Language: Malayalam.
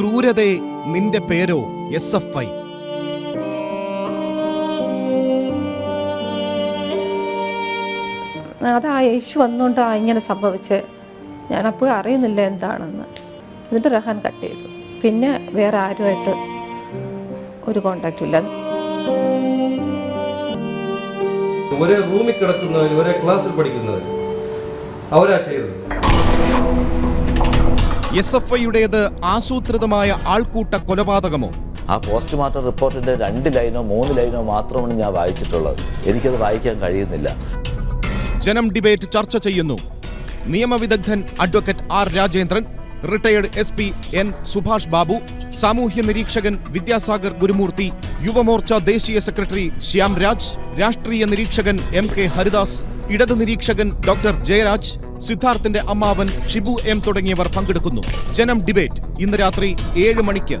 ക്രൂരതേ നിന്റെ പേരോ എസ് എഫ് ഐ. അത് ആ യേശു വന്നുകൊണ്ട് ആ ഇങ്ങനെ സംഭവിച്ച്. ഞാൻ അപ്പോൾ അറിയുന്നില്ല എന്താണെന്ന്. എന്നിട്ട് റഹാൻ കട്ട് ചെയ്തു. പിന്നെ വേറെ ആരുമായിട്ട് ഒരു കോണ്ടാക്റ്റും ഇല്ല. ഒരേ റൂമിൽ കിടക്കുന്നവർ ഒരേ ക്ലാസ്സിൽ പഠിക്കുന്നവർ അവരാ ചെയ്തത്. എസ് എഫ് ഐയുടേത് ആസൂത്രിതമായ ആൾക്കൂട്ട കൊലപാതകമോ? ആ പോസ്റ്റ്മോർട്ടം റിപ്പോർട്ടിന്റെ രണ്ട് ലൈനോ മൂന്ന് ലൈനോ മാത്രമാണ് ഞാൻ വായിച്ചിട്ടുള്ളത്. എനിക്കത് വായിക്കാൻ കഴിയുന്നില്ല. ജനം ഡിബേറ്റ് ചർച്ച ചെയ്യുന്നു. നിയമവിദഗ്ധൻ advocate R Rajendran retired S P N Subhash Babu സാമൂഹ്യ നിരീക്ഷകൻ വിദ്യാസാഗർ ഗുരുമൂർത്തി യുവമോർച്ച ദേശീയ സെക്രട്ടറി ശ്യാം രാജ് രാഷ്ട്രീയ നിരീക്ഷകൻ എം കെ ഹരിദാസ് ഇടതു നിരീക്ഷകൻ ഡോക്ടർ ജയരാജ് സിദ്ധാർത്ഥിന്റെ അമ്മാവൻ ഷിബു എം തുടങ്ങിയവർ പങ്കെടുക്കുന്നു. ജനം ഡിബേറ്റ്. ഇന്ന് രാത്രി ഏഴ് മണിക്ക്